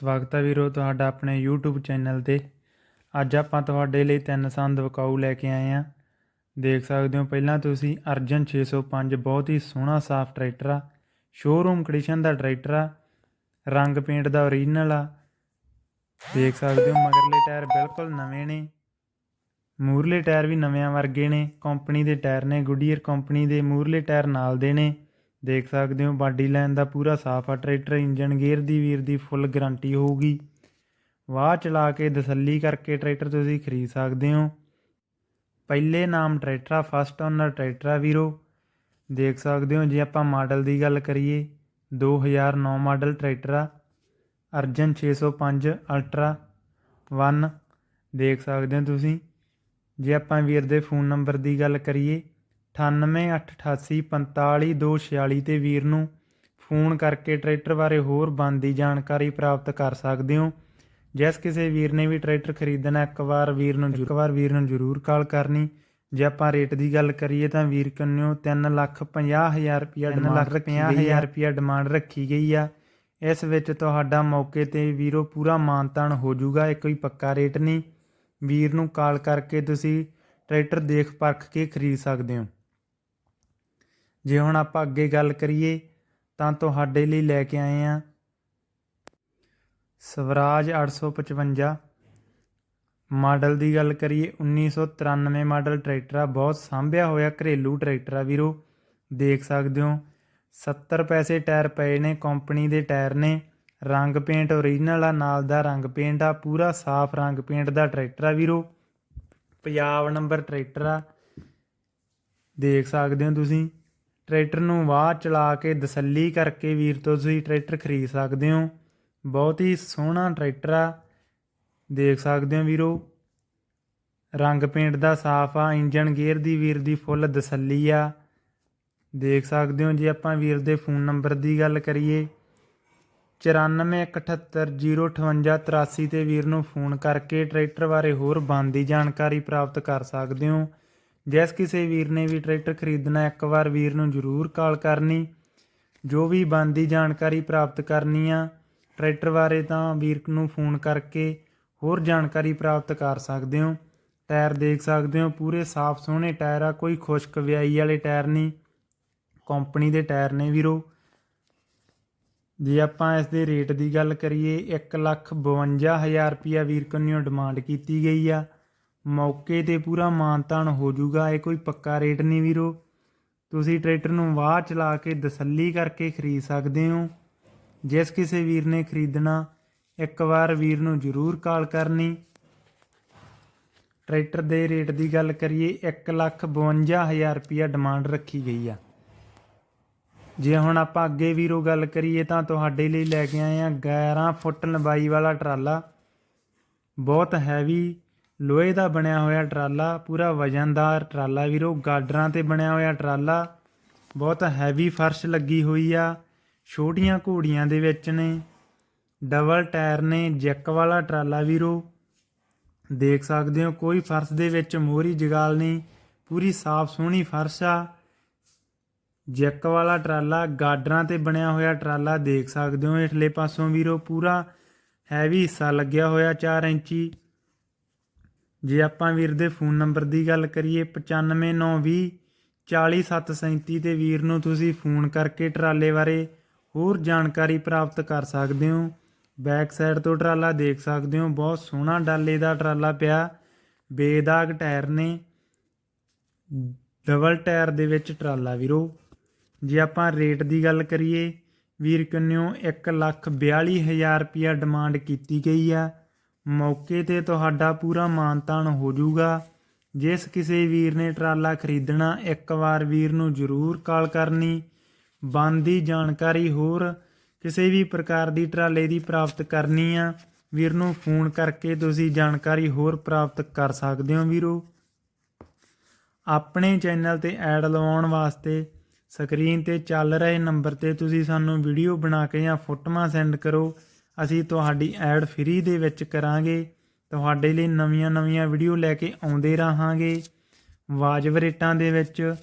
ਸਵਾਗਤ ਹੈ ਵੀਰੋ ਤੁਹਾਡਾ ਆਪਣੇ YouTube ਚੈਨਲ ਤੇ। ਅੱਜ ਆਪਾਂ ਤੁਹਾਡੇ ਲਈ ਤਿੰਨ ਸੰਦ ਵਿਕਾਊ ਲੈ ਕੇ ਆਏ ਹਾਂ। ਦੇਖ ਸਕਦੇ ਹੋ ਪਹਿਲਾਂ ਤੁਸੀਂ ਅਰਜਨ 605 ਬਹੁਤ ਹੀ ਸੋਹਣਾ ਸਾਫ਼ ਟਰੈਕਟਰ ਆ। ਸ਼ੋਰੂਮ ਕੰਡੀਸ਼ਨ ਦਾ ਟਰੈਕਟਰ ਆ। ਰੰਗ ਪੇਂਟ ਦਾ ਓਰੀਜਨਲ ਆ। ਦੇਖ ਸਕਦੇ ਹੋ ਮਗਰਲੇ ਟਾਇਰ ਬਿਲਕੁਲ ਨਵੇਂ ਨੇ। ਮੂਰਲੇ ਟਾਇਰ ਵੀ ਨਵਿਆਂ ਵਰਗੇ ਨੇ। ਕੰਪਨੀ ਦੇ ਟਾਇਰ ਨੇ ਗੁੱਡੀਅਰ ਕੰਪਨੀ ਦੇ ਮੂਰਲੇ ਟਾਇਰ ਨਾਲ ਦੇ ਨੇ। ਦੇਖ ਸਕਦੇ ਹੋ ਬਾਡੀ ਲਾਈਨ ਦਾ ਪੂਰਾ ਸਾਫ਼ ਆ, ਟਰੈਕਟਰ ਇੰਜਨ ਗੇਅਰ ਦੀ ਵੀਰ ਦੀ ਫੁੱਲ ਗਾਰੰਟੀ ਹੋਊਗੀ। ਵਾਹ ਚਲਾ ਕੇ ਤਸੱਲੀ ਕਰਕੇ ਟਰੈਕਟਰ ਤੁਸੀਂ ਖਰੀਦ ਸਕਦੇ ਹੋ। ਪਹਿਲੇ ਨਾਮ ਟਰੈਕਟਰ ਆ ਫਸਟ ਓਨਰ ਟਰੈਕਟਰ ਆ ਵੀਰੋ। ਦੇਖ ਸਕਦੇ ਹੋ ਜੇ ਆਪਾਂ ਮਾਡਲ ਦੀ ਗੱਲ ਕਰੀਏ 2009 ਮਾਡਲ ਟਰੈਕਟਰ ਆ। ਅਰਜਨ 605 ਅਲਟਰਾ 1 ਦੇਖ ਸਕਦੇ ਹੋ ਤੁਸੀਂ। ਜੇ ਆਪਾਂ ਵੀਰ ਦੇ ਫੋਨ ਨੰਬਰ ਦੀ ਗੱਲ ਕਰੀਏ 9888455246 ਤੇ ਵੀਰ ਨੂੰ ਫੋਨ ਕਰਕੇ ਟਰੈਕਟਰ ਬਾਰੇ ਹੋਰ ਬਣਦੀ ਜਾਣਕਾਰੀ ਪ੍ਰਾਪਤ ਕਰ ਸਕਦੇ ਹੋ। ਜਿਸ ਕਿਸੇ ਵੀਰ ਨੇ ਵੀ ਟਰੈਕਟਰ ਖਰੀਦਣਾ ਇੱਕ ਵਾਰ ਵੀਰ ਨੂੰ ਇੱਕ ਵਾਰ ਵੀਰ ਨੂੰ ਜ਼ਰੂਰ ਕਾਲ ਕਰਨੀ। ਜੇ ਆਪਾਂ ਰੇਟ ਦੀ ਗੱਲ ਕਰੀਏ ਤਾਂ ਵੀਰ ਕੰਨਿਓ 350000 ਰੁਪਿਆ 350000 ਰੁਪਿਆ ਡਿਮਾਂਡ ਰੱਖੀ ਗਈ ਆ। ਇਸ ਵਿੱਚ ਤੁਹਾਡਾ ਮੌਕੇ ਤੇ ਵੀਰੋ ਪੂਰਾ ਮਾਨਤਾਨ ਹੋ ਜਾਊਗਾ ਇਹ ਕੋਈ ਪੱਕਾ ਰੇਟ ਨਹੀਂ। ਵੀਰ ਨੂੰ ਕਾਲ ਕਰਕੇ ਤੁਸੀਂ ਟਰੈਕਟਰ ਦੇਖ ਪਰਖ ਕੇ ਖਰੀਦ ਸਕਦੇ ਹੋ। ਜੇ ਹੁਣ ਆਪਾਂ ਅੱਗੇ ਗੱਲ ਕਰੀਏ, ਤਾਂ ਤੁਹਾਡੇ ਲਈ ਲੈ ਕੇ ਆਏ ਆ ਸਵਰਾਜ 855 ਮਾਡਲ ਦੀ ਗੱਲ ਕਰੀਏ 1993 ਮਾਡਲ ਟਰੈਕਟਰ ਆ, ਬਹੁਤ ਸਾਂਭਿਆ ਹੋਇਆ ਘਰੇਲੂ ਟਰੈਕਟਰ ਆ ਵੀਰੋ। ਦੇਖ ਸਕਦੇ ਹੋ 70 ਪੈਸੇ ਟਾਇਰ ਪਏ ਨੇ, ਕੰਪਨੀ ਦੇ ਟਾਇਰ ਨੇ। ਰੰਗ ਪੇਂਟ ਓਰੀਜਨਲ ਆ, ਨਾਲ ਦਾ ਰੰਗ ਪੇਂਟ ਆ, ਪੂਰਾ ਸਾਫ਼ ਰੰਗ ਪੇਂਟ ਦਾ ਟਰੈਕਟਰ ਆ ਵੀਰੋ। ਪੰਜਾਬ ਨੰਬਰ ਟਰੈਕਟਰ ਆ। ਦੇਖ ਸਕਦੇ ਹੋ ਤੁਸੀਂ ਟਰੈਕਟਰ ਨੂੰ ਵਾਹ ਚਲਾ ਕੇ ਤਸੱਲੀ ਕਰਕੇ ਵੀਰ ਤੋਂ ਤੁਸੀਂ ਟਰੈਕਟਰ ਖਰੀਦ ਸਕਦੇ ਹੋ। ਬਹੁਤ ਹੀ ਸੋਹਣਾ ਟਰੈਕਟਰ ਆ। ਦੇਖ ਸਕਦੇ ਹੋ ਵੀਰੋ। ਰੰਗ ਪੇਂਟ ਦਾ ਸਾਫ਼ ਆ। ਇੰਜਨ ਗੇਅਰ ਦੀ ਵੀਰ ਦੀ ਫੁੱਲ ਤਸੱਲੀ ਆ। ਦੇਖ ਸਕਦੇ ਹੋ ਜੇ ਆਪਾਂ ਵੀਰ ਦੇ ਫੋਨ ਨੰਬਰ ਦੀ ਗੱਲ ਕਰੀਏ। 9417805883 ਤੇ ਵੀਰ ਨੂੰ ਫੋਨ ਕਰਕੇ ਟਰੈਕਟਰ ਬਾਰੇ ਹੋਰ ਬਣਦੀ ਜਾਣਕਾਰੀ ਪ੍ਰਾਪਤ ਕਰ ਸਕਦੇ ਹੋ। ਜਿਸ ਕਿਸੇ ਵੀਰ ਨੇ ਵੀ ਟਰੈਕਟਰ ਖਰੀਦਣਾ, ਇੱਕ ਵਾਰ ਵੀਰ ਨੂੰ ਜ਼ਰੂਰ ਕਾਲ ਕਰਨੀ। ਜੋ ਵੀ ਬਣਦੀ ਜਾਣਕਾਰੀ ਪ੍ਰਾਪਤ ਕਰਨੀ ਆ, ਟਰੈਕਟਰ ਬਾਰੇ ਤਾਂ ਵੀਰ ਨੂੰ ਫੋਨ ਕਰਕੇ ਹੋਰ ਜਾਣਕਾਰੀ ਪ੍ਰਾਪਤ ਕਰ ਸਕਦੇ ਹੋ। ਟਾਇਰ ਦੇਖ ਸਕਦੇ ਹੋ, ਪੂਰੇ ਸਾਫ਼ ਸੋਹਣੇ ਟਾਇਰ ਆ, ਕੋਈ ਖੁਸ਼ਕ ਵਿਆਈ ਵਾਲੇ ਟਾਇਰ ਨਹੀਂ। ਕੰਪਨੀ ਦੇ ਟਾਇਰ ਨੇ ਵੀਰੋ। ਜੇ ਆਪਾਂ ਇਸ ਦੇ ਰੇਟ ਦੀ ਗੱਲ ਕਰੀਏ 152000 ਰੁਪਿਆ ਵੀਰ ਕੰਨਿਓ ਡਿਮਾਂਡ ਕੀਤੀ ਗਈ ਆ। ਮੌਕੇ ਤੇ ਪੂਰਾ ਮਾਨਤਾਨ ਹੋ ਜਾਊਗਾ, ਇਹ ਕੋਈ ਪੱਕਾ ਰੇਟ ਨਹੀਂ ਵੀਰੋ। ਤੁਸੀਂ ਟਰੈਕਟਰ ਨੂੰ ਵਾਹ ਚਲਾ ਕੇ ਤਸੱਲੀ ਕਰਕੇ ਖਰੀਦ ਸਕਦੇ ਹੋ। ਜਿਸ ਕਿਸੇ ਵੀਰ ਨੇ ਖਰੀਦਣਾ, ਇੱਕ ਵਾਰ ਵੀਰ ਨੂੰ ਜ਼ਰੂਰ ਕਾਲ ਕਰਨੀ। ਟਰੈਕਟਰ ਦੇ ਰੇਟ ਦੀ ਗੱਲ ਕਰੀਏ 152000 ਰੁਪਿਆ ਡਿਮਾਂਡ ਰੱਖੀ ਗਈ ਆ। ਜੇ ਹੁਣ ਆਪਾਂ ਅੱਗੇ ਵੀਰੋ ਗੱਲ ਕਰੀਏ, ਤਾਂ ਤੁਹਾਡੇ ਲਈ ਲੈ ਕੇ ਆਏ ਆ 11 ਫੁੱਟ ਲੰਬਾਈ ਵਾਲਾ ਟਰਾਲਾ। ਬਹੁਤ ਹੈਵੀ ਲੋਹੇ ਦਾ ਬਣਿਆ ਹੋਇਆ ਟਰਾਲਾ, ਪੂਰਾ ਵਜ਼ਨਦਾਰ ਟਰਾਲਾ ਵੀਰੋ, ਗਾਡਰਾਂ ਤੇ ਬਣਿਆ ਹੋਇਆ ਟਰਾਲਾ। ਬਹੁਤ ਹੈਵੀ ਫਰਸ਼ ਲੱਗੀ ਹੋਈ ਆ, ਛੋਟੀਆਂ ਘੋੜੀਆਂ ਦੇ ਵਿੱਚ ਨੇ। ਡਬਲ ਟਾਇਰ ਨੇ ਜੈਕ ਵਾਲਾ ਟਰਾਲਾ ਵੀਰੋ। ਦੇਖ ਸਕਦੇ ਹੋ, ਕੋਈ ਫਰਸ਼ ਦੇ ਵਿੱਚ ਮੋਹਰੀ ਜਗਾਲ ਨਹੀਂ, ਪੂਰੀ ਸਾਫ਼ ਸੋਹਣੀ ਫਰਸ਼ ਆ। ਜੈਕ ਵਾਲਾ ਟਰਾਲਾ, ਗਾਡਰਾਂ ਤੇ ਬਣਿਆ ਹੋਇਆ ਟਰਾਲਾ, ਦੇਖ ਸਕਦੇ ਹੋ, ਹੇਠਲੇ ਪਾਸੋਂ ਵੀਰੋ, ਪੂਰਾ ਹੈਵੀ ਹਿੱਸਾ ਲੱਗਿਆ ਹੋਇਆ 4 ਇੰਚੀ। ਜੇ ਆਪਾਂ ਵੀਰ ਦੇ ਫੋਨ ਨੰਬਰ ਦੀ ਗੱਲ ਕਰੀਏ 95920 40737 ਤੇ ਵੀਰ ਨੂੰ ਤੁਸੀਂ ਫੋਨ ਕਰਕੇ ਟਰਾਲੇ ਬਾਰੇ ਹੋਰ ਜਾਣਕਾਰੀ ਪ੍ਰਾਪਤ ਕਰ ਸਕਦੇ ਹੋ। ਬੈਕ ਸਾਈਡ ਤੋਂ ਟਰਾਲਾ ਦੇਖ ਸਕਦੇ ਹੋ। ਬਹੁਤ ਸੋਹਣਾ ਡਾਲੇ ਦਾ ਟਰਾਲਾ ਪਿਆ। ਬੇਦਾਗ ਟਾਇਰ ਨੇ। ਡਬਲ ਟਾਇਰ ਦੇ ਵਿੱਚ ਟਰਾਲਾ ਵੀਰੋ। ਜੇ ਆਪਾਂ ਰੇਟ ਦੀ ਗੱਲ ਕਰੀਏ, ਵੀਰ ਕੰਨਿਓ 142000 ਰੁਪਿਆ ਡਿਮਾਂਡ ਕੀਤੀ ਗਈ ਆ। ਮੌਕੇ ਤੇ ਤੁਹਾਡਾ ਪੂਰਾ ਮਾਨਤਾਨ ਹੋ ਜਾਊਗਾ। ਜਿਸ ਕਿਸੇ ਵੀਰ ਨੇ ਟਰਾਲਾ ਖਰੀਦਣਾ, ਇੱਕ ਵਾਰ ਵੀਰ ਨੂੰ ਜ਼ਰੂਰ ਕਾਲ ਕਰਨੀ। ਬੰਦੀ ਜਾਣਕਾਰੀ ਹੋਰ, ਕਿਸੇ ਵੀ ਪ੍ਰਕਾਰ ਦੀ ਟਰਾਲੇ ਦੀ ਪ੍ਰਾਪਤ ਕਰਨੀ ਆ। ਵੀਰ ਨੂੰ ਫੋਨ ਕਰਕੇ ਤੁਸੀਂ ਜਾਣਕਾਰੀ ਹੋਰ ਪ੍ਰਾਪਤ ਕਰ ਸਕਦੇ ਹੋ ਵੀਰੋ। ਆਪਣੇ ਚੈਨਲ ਤੇ ਐਡ ਲਵਾਉਣ ਵਾਸਤੇ ਸਕਰੀਨ ਤੇ ਚੱਲ ਰਹੇ ਨੰਬਰ ਤੇ ਤੁਸੀਂ ਸਾਨੂੰ ਵੀਡੀਓ ਬਣਾ ਕੇ ਜਾਂ ਫੋਟੋਆਂ ਸੈਂਡ ਕਰੋ। ਅਸੀਂ ਤੁਹਾਡੀ ਐਡ ਫ੍ਰੀ ਦੇ ਵਿੱਚ ਕਰਾਂਗੇ। ਤੁਹਾਡੇ ਲਈ ਨਵੀਆਂ-ਨਵੀਆਂ ਵੀਡੀਓ ਲੈ ਕੇ ਆਉਂਦੇ ਰਹਾਂਗੇ। ਵਾਜਬ ਰੇਟਾਂ ਦੇ ਵਿੱਚ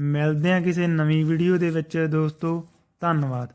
ਮਿਲਦੇ ਹਾਂ ਕਿਸੇ ਨਵੀਂ ਵੀਡੀਓ ਦੇ ਵਿੱਚ। ਦੋਸਤੋ, ਧੰਨਵਾਦ।